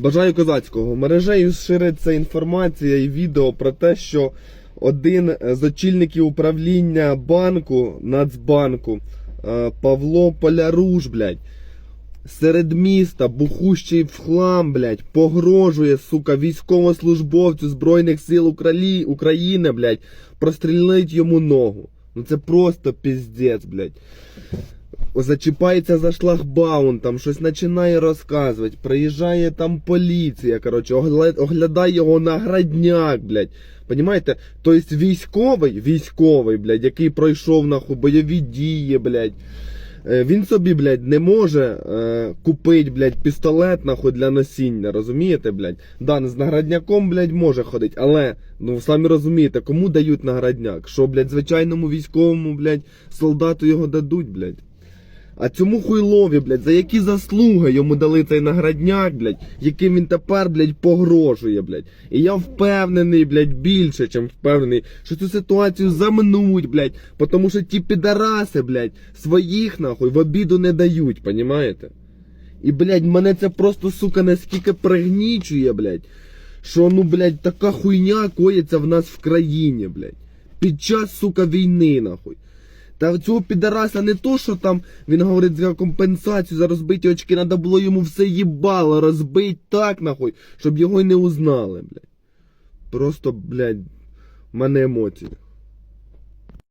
Бажаю козацького. Мережею шириться інформація і відео про те, що один з очільників управління банку, Нацбанку, е, Павло Поляруш, блядь, серед міста, бухущий в хлам, блядь, погрожує, сука, військовослужбовцю Збройних сил Укралі... України, блядь, прострілить йому ногу. Ну це просто піздець, блядь. Зачіпається за шлагбаун, там щось починає розказувати. Приїжджає там поліція, коротше, огля- оглядає його на градняк, блядь. Понімаєте? Тобто військовий, військовий, блядь, який пройшов нахуй бойові дії, блядь. е, Він собі, блядь, не може е, купити, блядь, пістолет нахуй для носіння, розумієте, блядь? Да, з наградняком, блядь, може ходити, але, ну самі розумієте, кому дають наградняк? Що, блядь, звичайному військовому, блядь, солдату його дадуть, блядь. А цьому хуйлові, блядь, за які заслуги йому дали цей наградняк, блядь, яким він тепер, блядь, погрожує, блядь. І я впевнений, блядь, більше, чим впевнений, що цю ситуацію замнуть, блядь, тому що ті підараси, блядь, своїх нахуй в обіду не дають, понімаєте? І, блядь, мене це просто, сука, наскільки пригнічує, блядь, що, ну, блядь, така хуйня коїться в нас в країні, блядь. Під час, сука, війни, нахуй. Та цього підараса не то, що там він говорить за компенсацію за розбиті очки, треба було йому все їбало розбити так, нахуй, щоб його й не узнали, блядь. Просто, блядь, в мене емоції.